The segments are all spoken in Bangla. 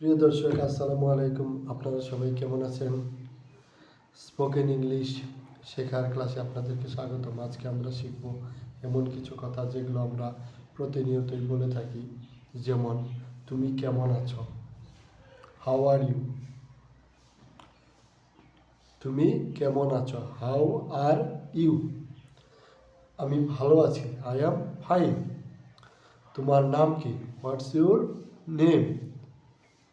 প্রিয় দর্শক, আসসালামু আলাইকুম। আপনারা সবাই কেমন আছেন? স্পোকেন ইংলিশ শেখার ক্লাসে আপনাদেরকে স্বাগতম। আজকে আমরা শিখব এমন কিছু কথা যেগুলো আমরা প্রতিনিয়তই বলে থাকি। যেমন, তুমি কেমন আছো? হাউ আর ইউ তুমি কেমন আছো? হাউ আর ইউ আমি ভালো আছি। আই অ্যাম ফাইন তোমার নাম কি? হোয়াটস ইউর নেম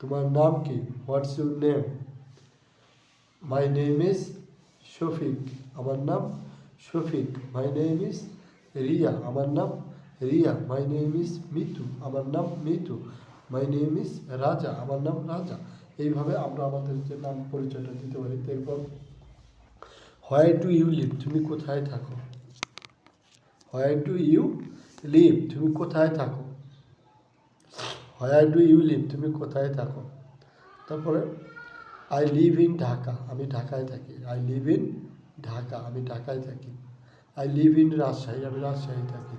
তোমার নাম কি? What's your name my name is Shafiq আমার নাম Shafiq my name is Riya আমার নাম Riya my name is Mitu আমার নাম মিতু মাই নেম ইজ রাজা আমার নাম রাজা এইভাবে আমরা আমাদের যে নাম পরিচয়টা দিতে পারি। এরপর হোয়াই টু ইউ লিভ তুমি কোথায় থাকো? হোয়াই টু ইউ লিভ তুমি কোথায় থাকো? হোয়ার ডু ইউ লিভ তুমি কোথায় থাকো? তারপরে আই লিভ ইন ঢাকা আমি ঢাকায় থাকি। আই লিভ ইন ঢাকা আমি ঢাকায় থাকি। আই লিভ ইন রাজশাহী, আমি রাজশাহী থাকি।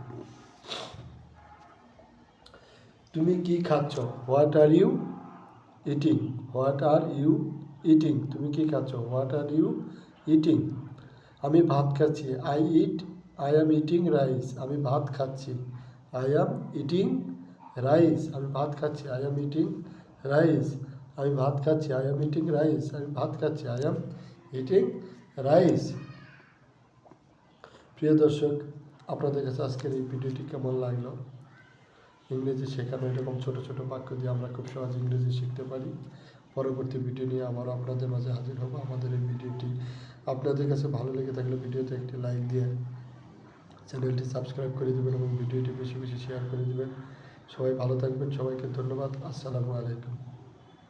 তুমি কি খাচ্ছ? What are you eating what are you eating তুমি কি খাচ্ছ? হোয়াট আর ইউ ইটিং আমি ভাত খাচ্ছি। I eat I am eating rice আমি ভাত খাচ্ছি। আই অ্যাম ইটিং রাইস আমি ভাত খাচ্ছি আই এম ইটিং রাইস আমি ভাত খাচ্ছি আই এম ইটিং রাইস আমি ভাত খাচ্ছি আই এম ইটিং রাইস প্রিয় দর্শক, আপনাদের কাছে আজকের এই ভিডিওটি কেমন লাগল? ইংরেজি শেখানো এরকম ছোটো ছোটো বাক্য দিয়ে আমরা খুব সহজে ইংরেজি শিখতে পারি। পরবর্তী ভিডিও নিয়ে আবার আপনাদের মাঝে হাজির হব। আমাদের এই ভিডিওটি আপনাদের কাছে ভালো লেগে থাকলে ভিডিওতে একটি লাইক দিয়ে চ্যানেলটি সাবস্ক্রাইব করে দেবেন এবং ভিডিওটি বেশি বেশি শেয়ার করে দেবেন। সবাই ভালো থাকবেন সবাইকে ধন্যবাদ আসসালামু আলাইকুম।